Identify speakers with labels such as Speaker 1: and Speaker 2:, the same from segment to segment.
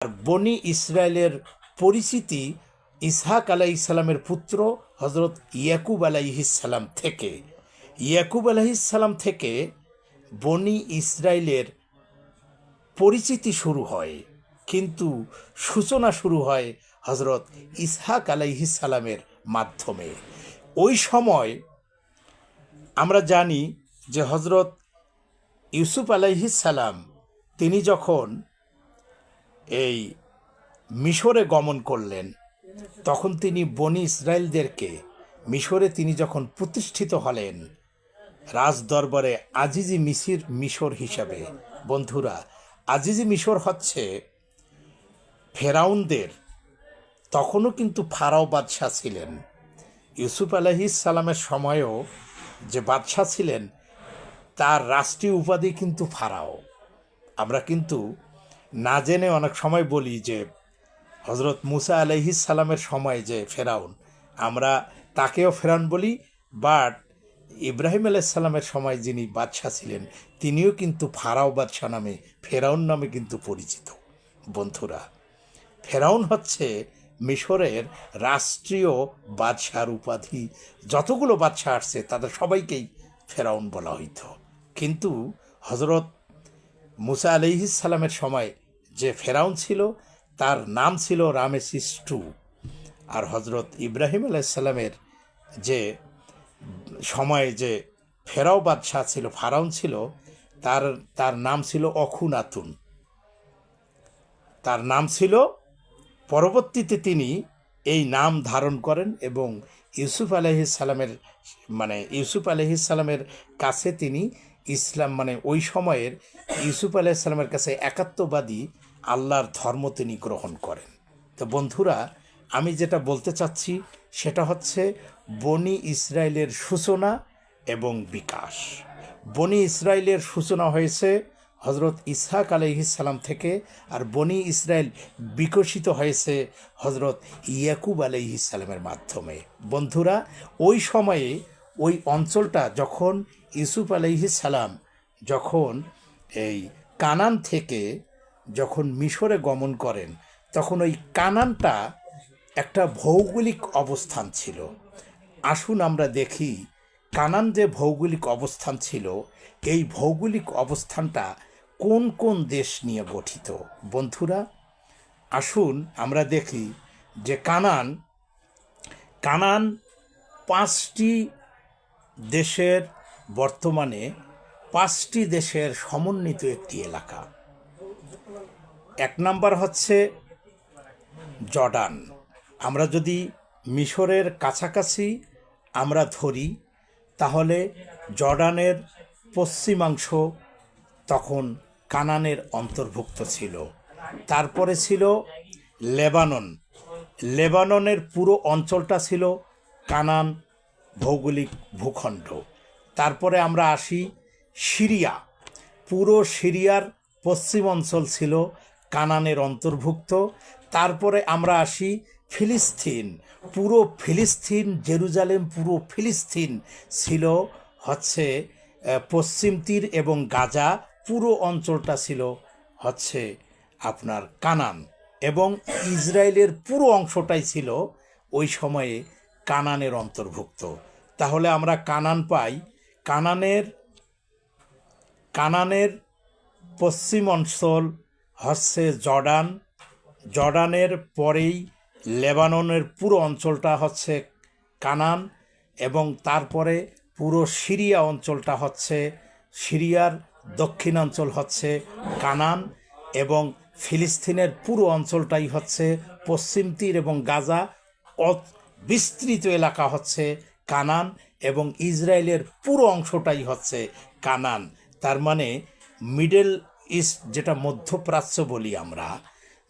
Speaker 1: আর বনি ইসরায়েলের পরিচিতি ইসহাক আলাইসাল্লামের পুত্র হজরত ইয়াকুব আলাইহিসাল্লাম থেকে। ইয়াকুব আলাইহিসাল্লাম থেকে বনি ইসরায়েলের পরিচিতি শুরু হয়, কিন্তু সূচনা শুরু হয় হজরত ইসহাক আলাইহিসাল্লামের মাধ্যমে। ওই সময় আমরা জানি যে হজরত ইউসুফ আলাইহিসাল্লাম তিনি যখন এই মিশরে গমন করলেন, তখন তিনি বনি ইসরায়েলদেরকে মিশরে তিনি যখন প্রতিষ্ঠিত হলেন রাজ দরবারে আজিজি মিসির মিশর হিসাবে। বন্ধুরা, আজিজি মিশর হচ্ছে ফেরাউনদের, তখনও কিন্তু ফারাও বাদশাহ ছিলেন। ইউসুফ সালামের সময়েও যে বাদশাহ ছিলেন, তার রাষ্ট্রীয় উপাধি কিন্তু ফারাও। আমরা কিন্তু না জেনে অনেক সময় বলি যে হজরত মুসা আলহিস সালামের সময় যে ফেরাউন, আমরা তাকেও ফেরাউন বলি বাট ইব্রাহিম আলাইসাল্লামের সময় যিনি বাদশাহ ছিলেন, তিনিও কিন্তু ফারাও বাদশাহ নামে, ফেরাউন নামে কিন্তু পরিচিত। বন্ধুরা, ফেরাউন হচ্ছে মিশরের রাষ্ট্রীয় বাদশার উপাধি। যতগুলো বাদশাহ আসছে, তাদের সবাইকেই ফেরাউন বলা হইতো। কিন্তু হজরত মুসা আলিহিস সালামের সময় যে ফেরাউন ছিল, তার নাম ছিল রামেসিস টু। আর হজরত ইব্রাহিম আলাইসাল্লামের যে সময়ে যে ফেরাও বাদশাহ ছিল, ফারাউন ছিল, তার তার নাম ছিল অখুনাতুন। তার নাম ছিল, পরবর্তীতে তিনি এই নাম ধারণ করেন এবং ইউসুফ আলহিসাল্লামের মানে ইউসুফ আলহিসাল্লামের কাছে তিনি ইসলাম মানে ওই সময়ের ইউসুফ আলাইসাল্লামের কাছে একাত্মবাদী আল্লাহর ধর্ম তিনি গ্রহণ করেন। তো বন্ধুরা, আমি যেটা বলতে চাচ্ছি সেটা হচ্ছে বনি ইসরায়েলের সূচনা এবং বিকাশ। বনি ইসরায়েলের সূচনা হয়েছে হজরত ইসহাক আলহিসাল্লাম থেকে আর বনি ইসরায়েল বিকশিত হয়েছে হজরত ইয়াকুব আলহিসাল্লামের মাধ্যমে। বন্ধুরা, ওই সময়ে ওই অঞ্চলটা যখন ইউসুফ আলহিসাল্লাম যখন এই কানান থেকে যখন মিশরে গমন করেন, তখন ওই কানানটা একটা ভৌগোলিক অবস্থান ছিল। আসুন আমরা দেখি কানান যে ভৌগোলিক অবস্থান ছিল, এই ভৌগোলিক অবস্থানটা কোন কোন দেশ নিয়ে গঠিত? বন্ধুরা, আসুন আমরা দেখি যে কানান কানান পাঁচটি দেশের বর্তমানে পাঁচটি দেশের সমন্বিত একটি এলাকা। এক নাম্বার হচ্ছে জর্ডান। আমরা যদি মিশরের কাছাকাছি আমরা ধরি, তাহলে জর্ডানের পশ্চিমাংশ তখন কানানের অন্তর্ভুক্ত ছিল। তারপরে ছিল লেবানন। লেবাননের পুরো অঞ্চলটা ছিল কানান ভৌগোলিক ভূখণ্ড। তারপরে আমরা আসি সিরিয়া। পুরো সিরিয়ার পশ্চিম অঞ্চল ছিল কানানের অন্তর্ভুক্ত। তারপরে আমরা আসি ফিলিস্তিন। পুরো ফিলিস্তিন, জেরুজালেম পুরো ফিলিস্তিন ছিল হচ্ছে পশ্চিম তীর এবং গাজা পুরো অঞ্চলটা ছিল হচ্ছে আপনার কানান এবং ইসরায়েলের পুরো অংশটাই ছিল ওই সময়ে কানানের অন্তর্ভুক্ত। তাহলে আমরা কানান পাই। কানানের কানানের পশ্চিম অঞ্চল হচ্ছে জর্ডান। জর্ডানের পরেই লেবাননের পুরো অঞ্চলটা হচ্ছে কানান এবং তারপরে পুরো সিরিয়া অঞ্চলটা হচ্ছে, সিরিয়ার দক্ষিণাঞ্চল হচ্ছে কানান এবং ফিলিস্তিনের পুরো অঞ্চলটাই হচ্ছে পশ্চিম তীর এবং গাজা। বিস্তৃত এলাকা হচ্ছে কানান এবং ইসরায়েলের পুরো অংশটাই হচ্ছে কানান। তার মানে মিডল ইস্ট যেটা মধ্যপ্রাচ্য বলি আমরা,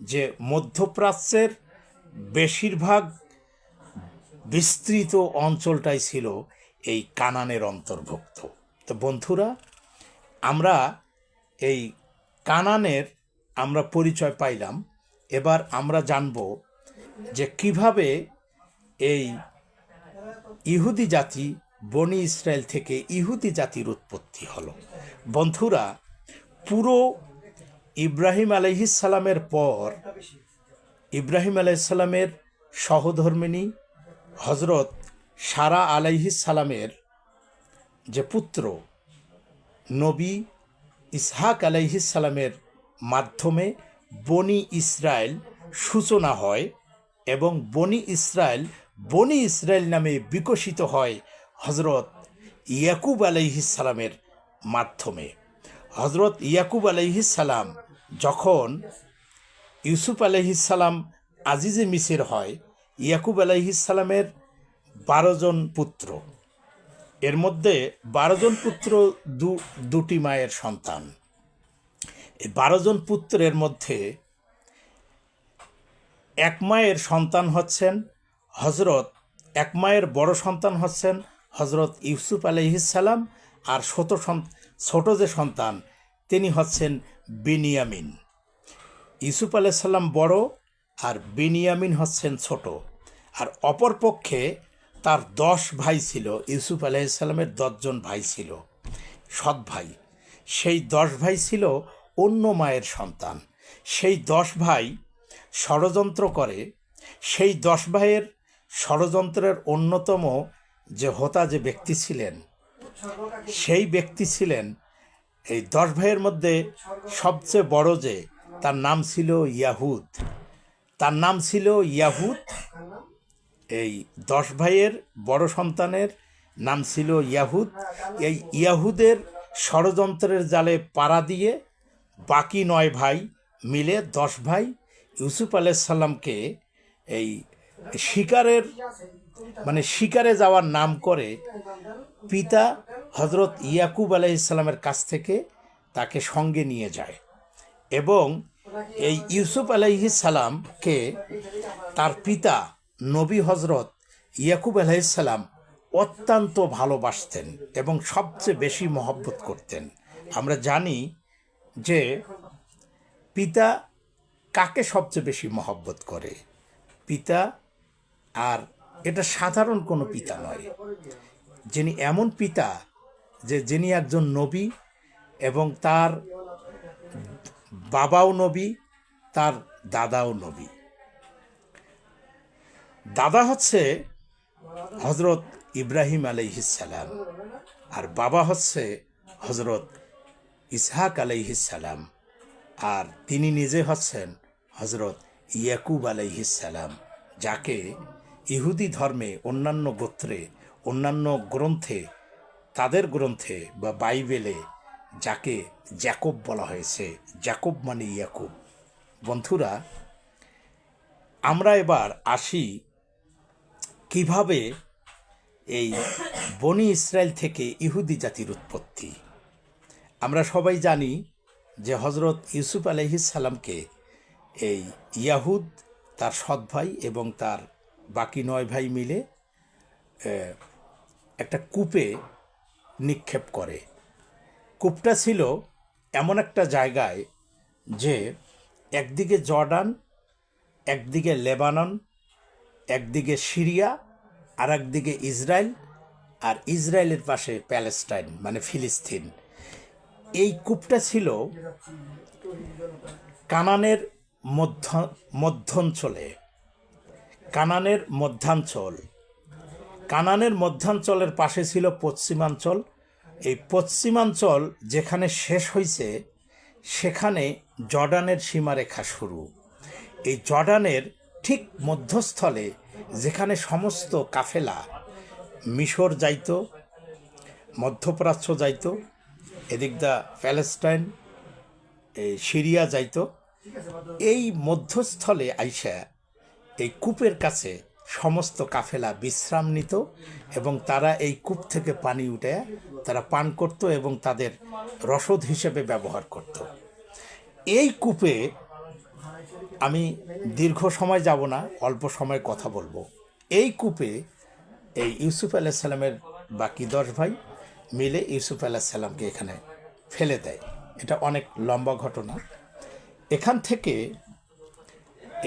Speaker 1: যে মধ্যপ্রাচ্যের বেশিরভাগ বিস্তৃত অঞ্চলটাই ছিল এই কানানের অন্তর্ভুক্ত। তো বন্ধুরা, আমরা এই কানানের আমরা পরিচয় পাইলাম। এবার আমরা জানব যে কীভাবে এই ইহুদি জাতি বনি ইসরায়েল থেকে ইহুদি জাতির উৎপত্তি হলো। বন্ধুরা, পুরো ইব্রাহিম আলাইহিসালামের পর ইব্রাহিম আলাইসালামের সহধর্মিনী হজরত সারা আলাইহিসালামের যে পুত্র, নবী ইসহাক আলাইহিসালামের মাধ্যমে বনি ইসরায়েল সূচনা হয় এবং বনি ইসরায়েল বনি ইসরায়েল নামে বিকশিত হয় হজরত ইয়াকুব আলাইহিসালামের মাধ্যমে। হজরত ইয়াকুব আলাইহিসালাম যখন ইউসুফ আলাইহিসালাম আজিজে মিসির হয়, ইয়াকুব আলাইহিসালামের বারো জন পুত্র। এর মধ্যে বারো জন পুত্র দু, দুটি মায়ের সন্তান। এই বারো জন পুত্রের মধ্যে এক মায়ের সন্তান হচ্ছেন হজরত এক মায়ের বড় সন্তান হচ্ছেন হজরত ইউসুফ আলহিসাল্লাম আর ছোট ছোট যে সন্তান, তিনি হচ্ছেন বিনিয়ামিন। ইউসুফ আলাইসাল্লাম বড় আর বিনিয়ামিন হচ্ছেন ছোট। আর অপরপক্ষে তার দশ ভাই ছিল, ইউসুফ আলাইসাল্লামের দশজন ভাই ছিল, সৎ ভাই। সেই দশ ভাই ছিল অন্য মায়ের সন্তান। সেই দশ ভাই ষড়যন্ত্র করে, সেই দশ ভাইয়ের ষড়যন্ত্রের অন্যতম যে হোতা যে ব্যক্তি ছিলেন, সেই ব্যক্তি ছিলেন এই দশ ভাইয়ের মধ্যে সবচেয়ে বড় যে, তার নাম ছিল ইয়াহুদ। তার নাম ছিল ইয়াহুদ। এই দশ ভাইয়ের বড় সন্তানের নাম ছিল ইয়াহুদ। এই ইয়াহুদের ষড়যন্ত্রের জালে পাড়া দিয়ে বাকি নয় ভাই মিলে দশ ভাই ইউসুফ আলাইসাল্লামকে এই শিকারের মানে শিকারে যাওয়ার নাম করে পিতা হজরত ইয়াকুব আলাইসাল্লামের কাছ থেকে তাকে সঙ্গে নিয়ে যায় এবং এই ইউসুফ আলাইহিস সালামকে তার পিতা নবী হজরত ইয়াকুব আলাইসাল্লাম অত্যন্ত ভালোবাসতেন এবং সবচেয়ে বেশি মহব্বত করতেন। আমরা জানি যে পিতা কাকে সবচেয়ে বেশি মহব্বত করে? পিতা আর এটা সাধারণ কোনো পিতা নয়। যিনি এমন পিতা যে যিনি একজন নবী এবং তার বাবাও নবী, তার দাদাও নবী। দাদা হচ্ছে হজরত ইব্রাহিম আলাইহিসালাম আর বাবা হচ্ছে হজরত ইসহাক আলাইহিসালাম আর তিনি নিজে হচ্ছেন হজরত ইয়াকুব আলাইহিসালাম যাকে ইহুদি ধর্মে অন্যান্য গোত্রে, অন্যান্য গ্রন্থে, তাদের গ্রন্থে বা বাইবেলে যাকে জ্যাকব বলা হয়েছে, জ্যাকব মানে ইয়াকুব। বন্ধুরা, আমরা এবার আসি কীভাবে এই বনি ইসরায়েল থেকে ইহুদি জাতির উৎপত্তি। আমরা সবাই জানি যে হজরত ইউসুফ আলহিস সালামকে এই ইয়াহুদ, তার সৎ ভাই এবং তার বাকি নয় ভাই মিলে একটা কূপে নিক্ষেপ করে। কূপটা ছিল এমন একটা জায়গায় যে একদিকে জর্ডান, একদিকে লেবানন, একদিকে সিরিয়া, আর একদিকে ইসরায়েল, আর ইসরায়েলের পাশে প্যালেস্টাইন মানে ফিলিস্তিন। এই কূপটা ছিল কানানের মধ্য, মধ্যাঞ্চলে। কানানের মধ্যাঞ্চল। কানানের মধ্যাঞ্চলের পাশে ছিল পশ্চিমাঞ্চল। এই পশ্চিমাঞ্চল যেখানে শেষ হয়েছে সেখানে জর্ডানের সীমারেখা শুরু। এই জর্ডানের ঠিক মধ্যস্থলে যেখানে সমস্ত কাফেলা, মিশর যাইত, মধ্যপ্রাচ্য যাইত, এদিক দা প্যালেস্টাইন সিরিয়া যাইত, এই মধ্যস্থলে আইসা এই কূপের কাছে সমস্ত কাফেলা বিশ্রাম নিত এবং তারা এই কূপ থেকে পানি উঠে তারা পান করত এবং তাদের রসদ হিসেবে ব্যবহার করত। এই কূপে আমি দীর্ঘ সময় যাব না, অল্প সময় কথা বলব। এই কূপে এই ইউসুফ আলাইসাল্লামের বাকি দশ ভাই মিলে ইউসুফ আলাইসাল্লামকে এখানে ফেলে দেয়। এটা অনেক লম্বা ঘটনা। এখান থেকে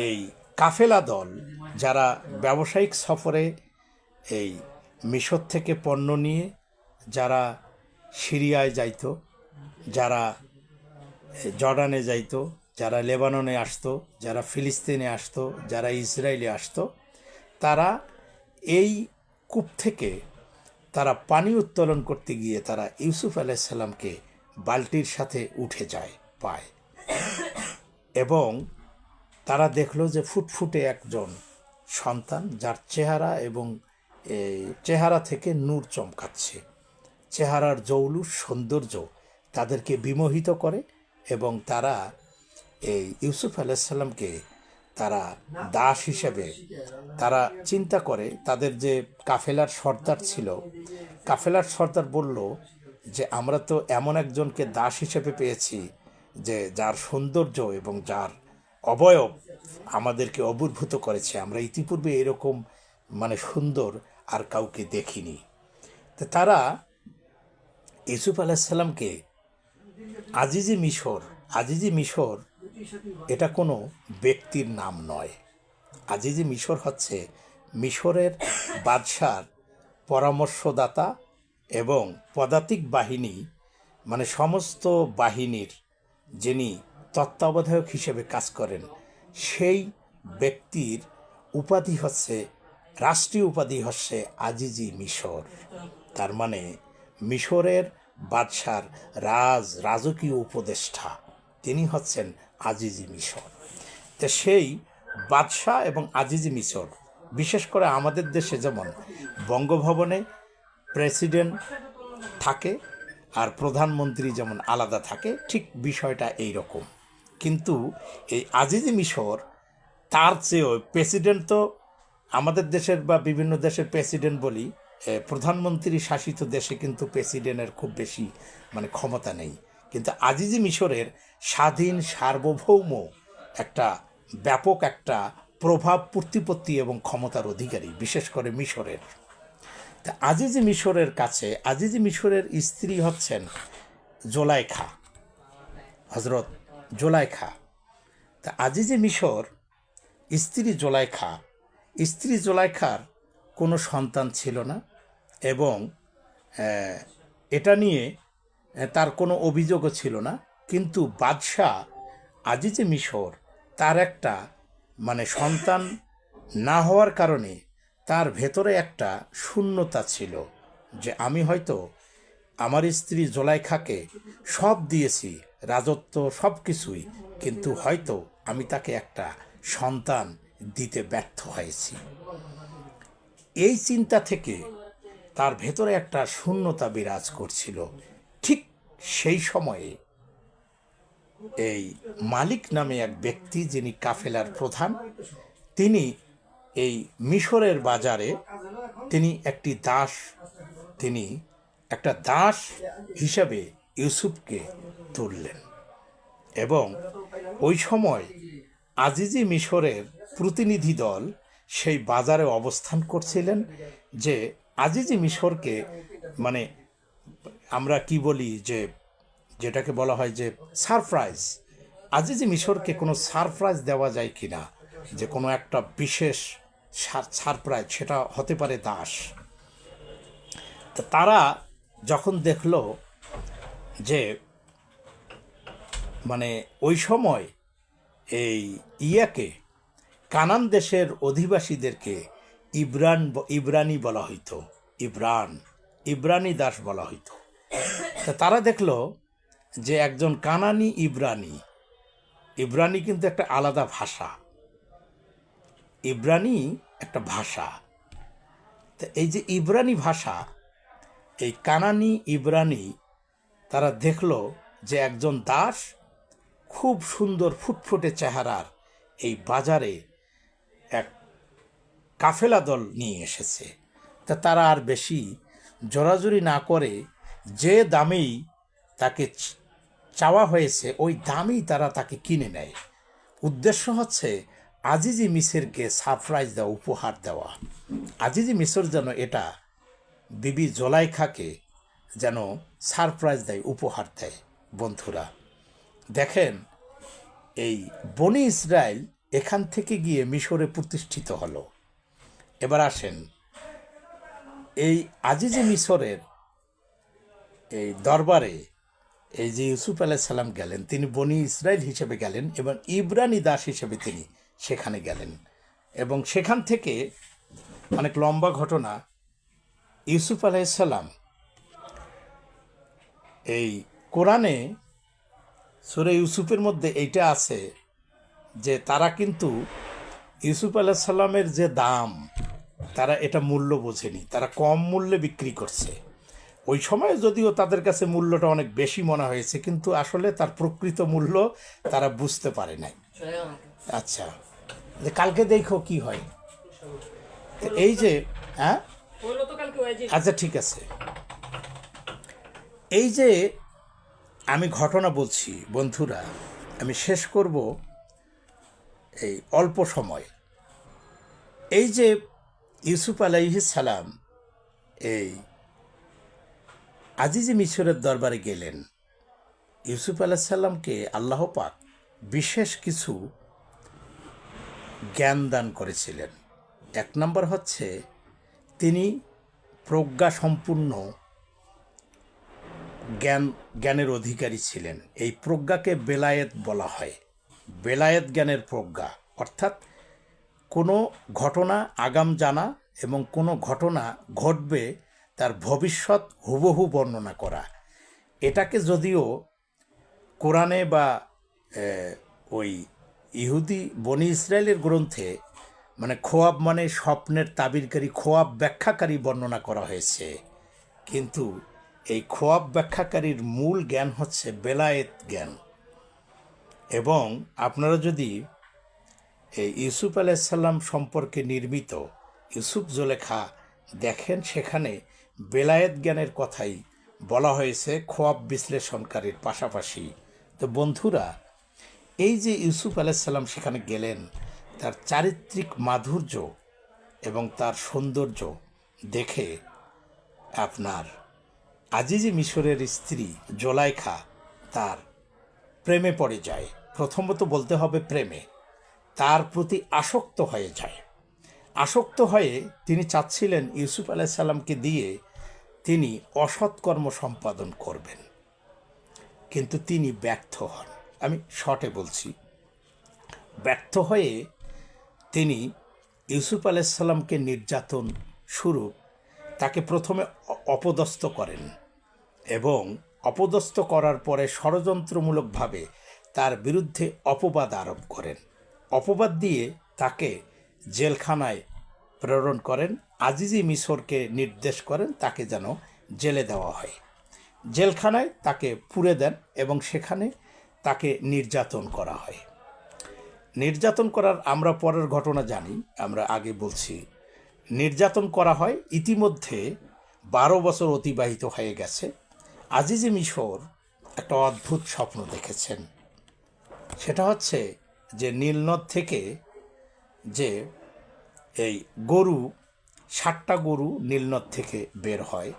Speaker 1: এই কাফেলা দল যারা ব্যবসায়িক সফরে এই মিশর থেকে পণ্য নিয়ে যারা সিরিয়ায় যাইত, যারা জর্ডানে যাইত, যারা লেবাননে আসতো, যারা ফিলিস্তিনে আসতো, যারা ইসরায়েলে আসতো, তারা এই কূপ থেকে তারা পানি উত্তোলন করতে গিয়ে তারা ইউসুফ আলাইসাল্লামকে বালতির সাথে উঠে যায়, পায়। এবং তারা দেখল যে ফুটফুটে একজন সন্তান, যার চেহারা এবং এই চেহারা থেকে নূর চমকাচ্ছে। চেহারার জৌলুস, সৌন্দর্য তাদেরকে বিমোহিত করে এবং তারা এই ইউসুফ আলাইসাল্লামকে তারা দাস হিসেবে তারা চিন্তা করে, তাদের যে কাফেলার সর্দার ছিল, কাফেলার সর্দার বলল যে, আমরা তো এমন একজনকে দাস হিসেবে পেয়েছি যে, যার সৌন্দর্য এবং যার অবয়ব আমাদেরকে অবুর্ভূত করেছে। আমরা ইতিপূর্বে এরকম মানে সুন্দর আর কাউকে দেখিনি। তো তারা ইউসুফ আলাহিসাল্লামকে আজিজি মিশর আজিজি মিশর এটা কোনো ব্যক্তির নাম নয়। আজিজি মিশর হচ্ছে মিশরের বাদশার পরামর্শদাতা এবং পদাতিক বাহিনী মানে সমস্ত বাহিনীর যিনি তত্ত্বাবধায়ক হিসেবে কাজ করেন। সেই ব্যক্তির উপাধি হচ্ছে, রাষ্ট্রীয় উপাধি হচ্ছে আজিজি মিশর। তার মানে মিশরের বাদশার রাজ, রাজকীয় উপদেষ্টা, তিনি হচ্ছেন আজিজি মিশর। তো সেই বাদশাহ এবং আজিজি মিশর, বিশেষ করে আমাদের দেশে যেমন বঙ্গভবনে প্রেসিডেন্ট থাকে আর প্রধানমন্ত্রী যেমন আলাদা থাকে, ঠিক বিষয়টা এই রকম কিন্তু এই আজিজি মিশর, তার চেয়েও প্রেসিডেন্ট তো আমাদের দেশের বা বিভিন্ন দেশের প্রেসিডেন্ট বলি প্রধানমন্ত্রী শাসিত দেশে কিন্তু প্রেসিডেন্টের খুব বেশি মানে ক্ষমতা নেই। কিন্তু আজিজি মিশরের স্বাধীন সার্বভৌম একটা ব্যাপক একটা প্রভাব, প্রতিপত্তি এবং ক্ষমতার অধিকারী, বিশেষ করে মিশরের। তা আজিজি মিশরের কাছে, আজিজি মিশরের স্ত্রী হচ্ছেন জোলাইখা হজরত জোলাইখা। তা আজিজি মিশর, স্ত্রী জোলাইখা। স্ত্রী জোলাইখার কোনো সন্তান ছিল না এবং এটা নিয়ে তার কোনো অভিযোগও ছিল না। কিন্তু বাদশাহ আজিজে মিশর তার একটা মানে সন্তান না হওয়ার কারণে তার ভেতরে একটা শূন্যতা ছিল যে আমি হয়তো আমার স্ত্রী জোলাইখাকে সব দিয়েছি রাজত্ব সব কিছুই কিন্তু হয়তো আমি তাকে একটা সন্তান দিতে ব্যর্থ হয়েছি। এই চিন্তা থেকে তার ভেতরে একটা শূন্যতা বিরাজ করছিল। ঠিক সেই সময়ে এই মালিক নামে এক ব্যক্তি যিনি কাফেলার প্রধান, তিনি এই মিশরের বাজারে তিনি একটি দাস, তিনি একটা দাস হিসাবে ইউসুফকে তুললেন এবং ওই সময় আজিজি মিশরের প্রতিনিধি দল সেই বাজারে অবস্থান করছিলেন যে আজিজি মিশরকে মানে আমরা কি বলি যে, যেটাকে বলা হয় যে সারপ্রাইজ। আজিজি মিশরকে কোনো সারপ্রাইজ দেওয়া যায় কি না যে কোনো একটা বিশেষ সারপ্রাইজ সেটা হতে পারে দাস। তারা যখন দেখল যে মানে ওই সময় এই ইয়াকে কানান দেশের অধিবাসীদেরকে ইব্রান ইব্রানি বলা হইতো, ইব্রান, ইব্রানি দাস বলা হইতো। তা তারা দেখল যে একজন কানানি ইব্রানি ইব্রানি কিন্তু একটা আলাদা ভাষা। ইব্রানি একটা ভাষা। তা এই যে ইব্রানি ভাষা, এই কানানি ইব্রানি তারা দেখল যে একজন দাস খুব সুন্দর ফুটফুটে চেহারার এই বাজারে এক কাফেলা দল নিয়ে এসেছে। তা তারা আর বেশি জোরাজুরি না করে যে দামেই তাকে চাওয়া হয়েছে, ওই দামেই তারা তাকে কিনে নেয়। উদ্দেশ্য হচ্ছে আজিজি মিসেরকে সারপ্রাইজ দেওয়া, উপহার দেওয়া। আজিজি মিসর যেন এটা বিবি জোলাইখাকে যেন সারপ্রাইজ দেয়, উপহার দেয় বন্ধুরা। দেখেন, এই বনি ইসরায়েল এখান থেকে গিয়ে মিশরে প্রতিষ্ঠিত হলো। এবার আসেন, এই আজিজে মিশরের এই দরবারে এই যে ইউসুফ আলাইসাল্লাম গেলেন, তিনি বনি ইসরায়েল হিসেবে গেলেন এবং ইব্রানি দাস হিসেবে তিনি সেখানে গেলেন। এবং সেখান থেকে অনেক লম্বা ঘটনা, ইউসুফ আলাইসাল্লাম এই কোরআনে সুরে ইউসুফের মধ্যে এইটা আছে যে তারা কিন্তু ইউসুফ আলাইসাল্লামের যে দাম তারা এটা মূল্য বোঝেনি তারা কম মূল্যে বিক্রি করছে। ওই সময় যদিও তাদের কাছে মূল্যটা অনেক বেশি মনে হয়েছে কিন্তু আসলে তার প্রকৃত মূল্য তারা বুঝতে পারে নাই। আচ্ছা কালকে দেখো কি হয়। এই যে হ্যাঁ? আচ্ছা ঠিক আছে। এই যে আমি ঘটনা বলছি, বন্ধুরা, আমি শেষ করব এই অল্প সময়। এই যে ইউসুফ সালাম, এই আজিজি মিশরের দরবারে গেলেন, ইউসুফ আলাহিসাল্লামকে আল্লাহ পাক বিশেষ কিছু জ্ঞান দান করেছিলেন। এক নম্বর হচ্ছে, তিনি প্রজ্ঞা সম্পূর্ণ জ্ঞান, জ্ঞানের অধিকারী ছিলেন। এই প্রজ্ঞাকে বেলায়েত বলা হয়। বেলায়েত জ্ঞানের প্রজ্ঞা, অর্থাৎ কোনো ঘটনা আগাম জানা এবং কোনো ঘটনা ঘটবে তার ভবিষ্যৎ হুবহু বর্ণনা করা। এটাকে যদিও কোরআনে বা ওই ইহুদি, বনি ইসরায়েলের গ্রন্থে মানে খোয়াব মানে স্বপ্নের তাবিরকারী, খোয়াব ব্যাখ্যাকারী বর্ণনা করা হয়েছে। কিন্তু এই খোয়াব ব্যাখ্যাকারীর মূল জ্ঞান হচ্ছে বেলায়েত জ্ঞান। এবং আপনারা যদি এই ইউসুফ আলাইসাল্লাম সম্পর্কে নির্মিত ইউসুফ জোলেখা দেখেন, সেখানে বেলায়েত জ্ঞানের কথাই বলা হয়েছে খোয়াব বিশ্লেষণকারীর পাশাপাশি। তো বন্ধুরা, এই যে ইউসুফ আলাইসাল্লাম সেখানে গেলেন, তার চারিত্রিক মাধুর্য এবং তার সৌন্দর্য দেখে আপনার আজিজি মিশরের স্ত্রী জোলাইখা তার প্রেমে পড়ে যায়। প্রথমত বলতে হবে প্রেমে। তার প্রতি আসক্ত হয়ে যায়। আসক্ত হয়ে তিনি চাচ্ছিলেন ইউসুফ আলাইসাল্লামকে দিয়ে তিনি অসৎকর্ম সম্পাদন করবেন। কিন্তু তিনি ব্যর্থ হন। আমি শর্টে বলছি। ব্যর্থ হয়ে তিনি ইউসুফ আলাইসাল্লামকে নির্যাতন শুরু, তাকে প্রথমে অপদস্থ করেন। এবং অপদস্থ করার পরে ষড়যন্ত্রমূলকভাবে তার বিরুদ্ধে অপবাদ আরোপ করেন। অপবাদ দিয়ে তাকে জেলখানায় প্রেরণ করেন। আজিজি মিশরকে নির্দেশ করেন তাকে যেন জেলে দেওয়া হয়। জেলখানায় তাকে পুড়ে দেন এবং সেখানে তাকে নির্যাতন করা হয়। নির্যাতন করার আমরা পরের ঘটনা জানি, আমরা আগে বলছি। নির্যাতন করা হয় ইতিমধ্যে বারো বছর অতিবাহিত হয়ে গেছে। আজিজি মিশর একটা অদ্ভুত স্বপ্ন দেখেছেন। সেটা হচ্ছে যে নীলনদ থেকে যে এই গরু ষাটটা গরু নীলনদ থেকে বের হয়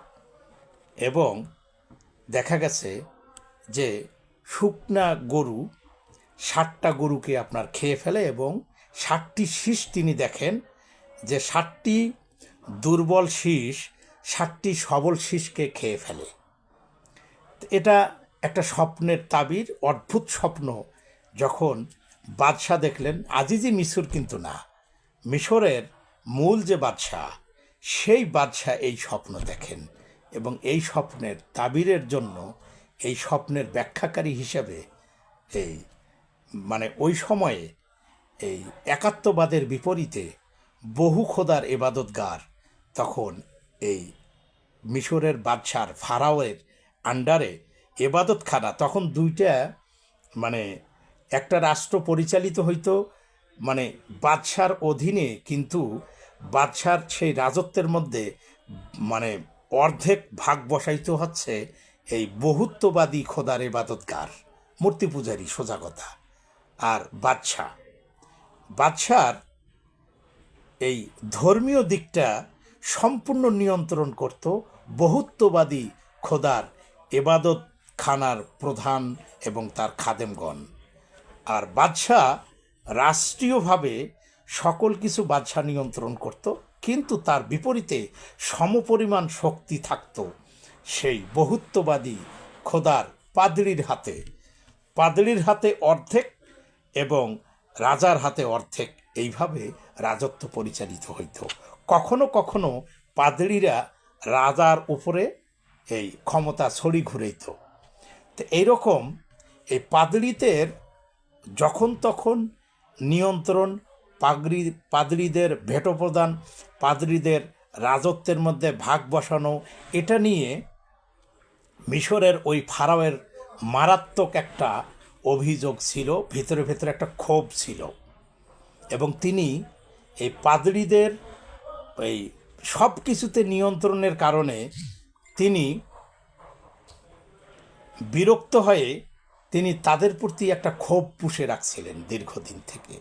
Speaker 1: এবং দেখা গেছে যে শুকনা গরু ষাটটা গরুকে আপনার খেয়ে ফেলে এবং ষাটটি শীষ তিনি দেখেন যে ষাটটি দুর্বল শীষ ষাটটি সবল শীষকে খেয়ে ফেলে। এটা একটা স্বপ্নের তাবির, অদ্ভুত স্বপ্ন। যখন বাদশাহ দেখলেন আজিজি মিশর কিন্তু না। মিশরের মূল যে বাদশাহ, সেই বাদশাহ এই স্বপ্ন দেখেন এবং এই স্বপ্নের তাবিরের জন্য, এই স্বপ্নের ব্যাখ্যাকারী হিসেবে এই মানে ওই সময়ে এই একাত্মবাদের বিপরীতে বহু খোদার এবাদতগার তখন এই মিশরের বাদশার ফারাওয়ের আন্ডারে এবাদতখানা, তখন দুইটা মানে একটা রাষ্ট্র পরিচালিত হইতো মানে বাদশার অধীনে কিন্তু বাদশার সেই রাজত্বের মধ্যে মানে অর্ধেক ভাগ বসাইতে হচ্ছে এই বহুত্ববাদী খোদার এবাদতগার, মূর্তি পূজারী, সোজা কথা। আর বাদশাহ বাদশার এই ধর্মীয় দিকটা সম্পূর্ণ নিয়ন্ত্রণ করত বহুত্ববাদী খোদার এবাদত খানার প্রধান এবং তার খাদেমগণ। আর বাদশাহ রাষ্ট্রীয়ভাবে সকল কিছু বাদশাহ নিয়ন্ত্রণ করত, কিন্তু তার বিপরীতে সমপরিমাণ শক্তি থাকত সেই বহুত্ববাদী খোদার পাদড়ির হাতে। পাদড়ির হাতে অর্ধেক এবং রাজার হাতে অর্ধেক এইভাবে রাজত্ব পরিচালিত হইত। কখনো কখনো পাদড়িরা রাজার উপরে এই ক্ষমতা ছড়ি ঘুরাইত। তো এইরকম এই পাদড়িদের যখন তখন নিয়ন্ত্রণ, পাগড়ি, পাদড়িদের ভেটো প্রদান, পাদড়িদের রাজত্বের মধ্যে ভাগ বসানো, এটা নিয়ে মিশরের ওই ফারাওয়ের মারাত্মক একটা অভিযোগ ছিল, ভেতরে ভেতরে একটা ক্ষোভ ছিল। এবং তিনি এই পাদড়িদের এই সব কিছুতে নিয়ন্ত্রণের কারণে তিনি বিরক্ত হয়ে তিনি তাদের প্রতি একটা ক্ষোভ পুষে রাখছিলেন দীর্ঘদিন থেকে।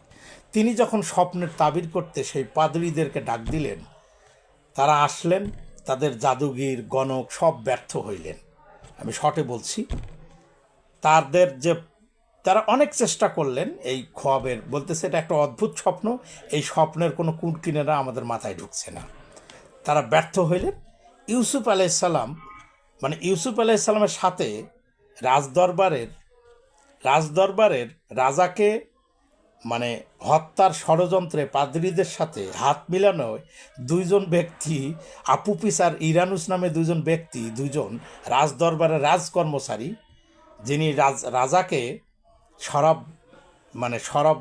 Speaker 1: তিনি যখন স্বপ্নের তাবির করতে সেই পাদড়িদেরকে ডাক দিলেন, তারা আসলেন, তাদের জাদুগির, গণক সব ব্যর্থ হইলেন। আমি শটে বলছি, তাদের যে, তারা অনেক চেষ্টা করলেন এই খোয়াবের, বলতেছে এটা একটা অদ্ভুত স্বপ্ন, এই স্বপ্নের কোনো কুটকিনেরা আমাদের মাথায় ঢুকছে না। তারা ব্যর্থ হইলেন ইউসুফ আলাইসাল্লাম মানে ইউসুফ আলাইসাল্লামের সাথে রাজদরবারের রাজদরবারের রাজাকে মানে হত্যার ষড়যন্ত্রে পাদ্রীদের সাথে হাত মিলানোয় দুইজন ব্যক্তি আপুপিস আর ইরানুস নামে দুজন ব্যক্তি দুজন রাজদরবারের রাজকর্মচারী, যিনি রাজ, রাজাকে শরাব মানে শরাব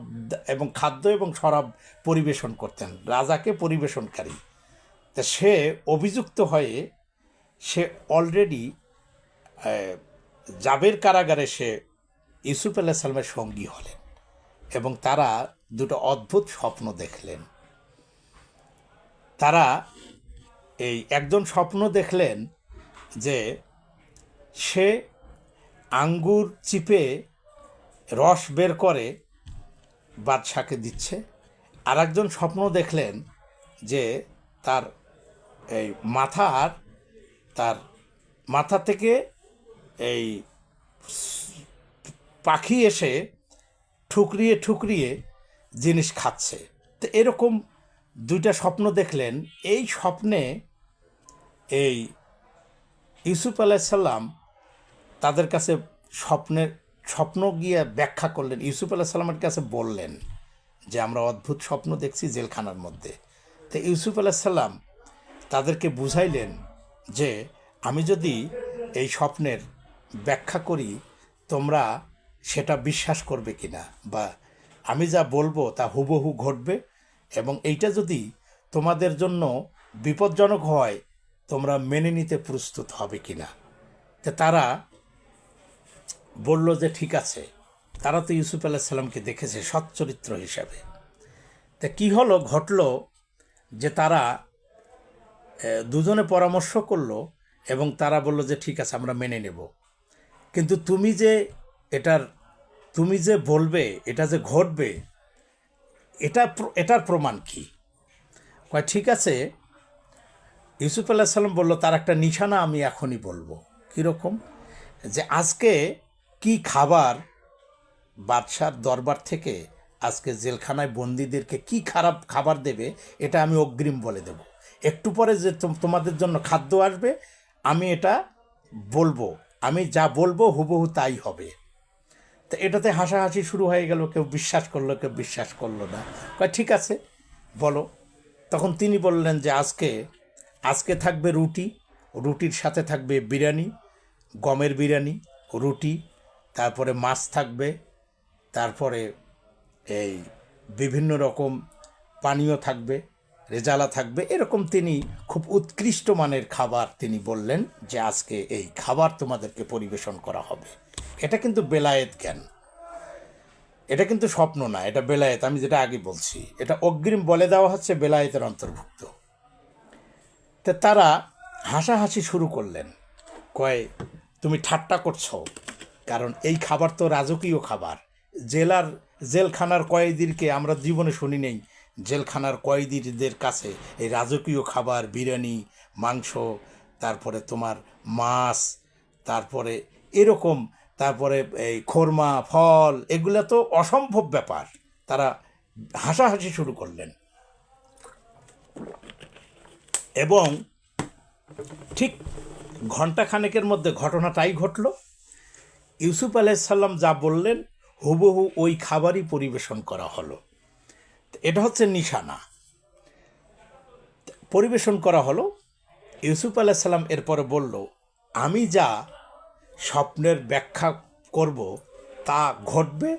Speaker 1: এবং খাদ্য এবং শরাব পরিবেশন করতেন, রাজাকে পরিবেশনকারী। তা সে অভিযুক্ত হয়ে সে অলরেডি জাবের কারাগারে সে ইউসুফ আল্লাহ সালামের সঙ্গী হলেন এবং তারা দুটো অদ্ভুত স্বপ্ন দেখলেন। তারা এই একজন স্বপ্ন দেখলেন যে সে আঙ্গুর চিপে রস বের করে বাদশাকে দিচ্ছে। আর একজন স্বপ্ন দেখলেন যে তার এই মাথার, তার মাথা থেকে এই পাখি এসে ঠুকরিয়ে ঠুকরিয়ে জিনিস খাচ্ছে। তো এরকম দুইটা স্বপ্ন দেখলেন। এই স্বপ্নে এই ইউসুফ আলাইসাল্লাম তাদের কাছে স্বপ্নের, স্বপ্ন গিয়ে ব্যাখ্যা করলেন। ইউসুফ আলাহ সাল্লামের কাছে বললেন যে, আমরা অদ্ভুত স্বপ্ন দেখছি জেলখানার মধ্যে। তো ইউসুফ আলাহ সাল্লাম তাদেরকে বুঝাইলেন যে আমি যদি এই স্বপ্নের ব্যাখ্যা করি, তোমরা সেটা বিশ্বাস করবে কি না বা আমি যা বলব তা হুবহু ঘটবে এবং এইটা যদি তোমাদের জন্য বিপজ্জনক হয়, তোমরা মেনে নিতে প্রস্তুত হবে কি না তো তারা বলল যে ঠিক আছে। তারা তো ইউসুফ আল্লাহ সাল্লামকে দেখেছে সচ্চরিত্র হিসাবে। তা কী হলো, ঘটলো যে তারা দুজনে পরামর্শ করল এবং তারা বলল যে, ঠিক আছে, আমরা মেনে নেব। কিন্তু তুমি যে এটার, তুমি যে বলবে, এটা যে ঘটবে, এটা এটার প্রমাণ কি? কয়, ঠিক আছে, ইউসুফ আল্লাহ সাল্লাম বলল, তার একটা নিশানা আমি এখনই বলব। কীরকম? যে, আজকে কি খাবার বাদশার দরবার থেকে আজকে জেলখানায় বন্দীদেরকে কি খারাপ খাবার দেবে, এটা আমি অগ্রিম বলে দেব। একটু পরে যে তোমাদের জন্য খাদ্য আসবে, আমি এটা বলব। আমি যা বলব হুবহু তাই হবে। তো এটাতে হাসাহাসি শুরু হয়ে গেল, কেউ বিশ্বাস করল, কেউ বিশ্বাস করল না। ঠিক আছে, বলো। তখন তিনি বললেন যে, আজকে আজকে থাকবে রুটি, রুটির সাথে থাকবে বিরিয়ানি, গমের বিরিয়ানি, রুটি, তারপরে মাছ থাকবে, তারপরে এই বিভিন্ন রকম পানীয় থাকবে। রেজালা থাকবে। এরকম তিনি খুব উৎকৃষ্ট মানের খাবার তিনি বললেন যে, আজকে এই খাবার তোমাদেরকে পরিবেশন করা হবে। এটা কিন্তু বেলায়েত জ্ঞান। এটা কিন্তু স্বপ্ন না, এটা বেলায়েত। আমি যেটা আগে বলছি, এটা অগ্রিম বলে দেওয়া হচ্ছে বেলায়েতের অন্তর্ভুক্ত। তো তারা হাসাহাসি শুরু করলেন। কয়, তুমি ঠাট্টা করছ, কারণ এই খাবার তো রাজকীয় খাবার। জেলার, জেলখানার কয়েদিরকে আমরা জীবনে শুনি নেই। জেলখানার কয়েদিদের কাছে এই রাজকীয় খাবার, বিরিয়ানি, মাংস, তারপরে তোমার মাছ, তারপরে এরকম, তারপরে এই খোরমা, ফল, এগুলো তো অসম্ভব ব্যাপার। তারা হাসাহাসি শুরু করলেন। এবং ঠিক ঘণ্টা খানেকের মধ্যে ঘটনাটাই ঘটল। ইউসুফ আলাইসাল্লাম যা বললেন, হুবহু ওই খাবারই পরিবেশন করা হলো। এটা হচ্ছে নিশানা। পরিবেশন করা হলো, ইউসুফ আলাইসাল্লাম এরপরে বলল, আমি যা স্বপ্নের ব্যাখ্যা করব, তা ঘটবে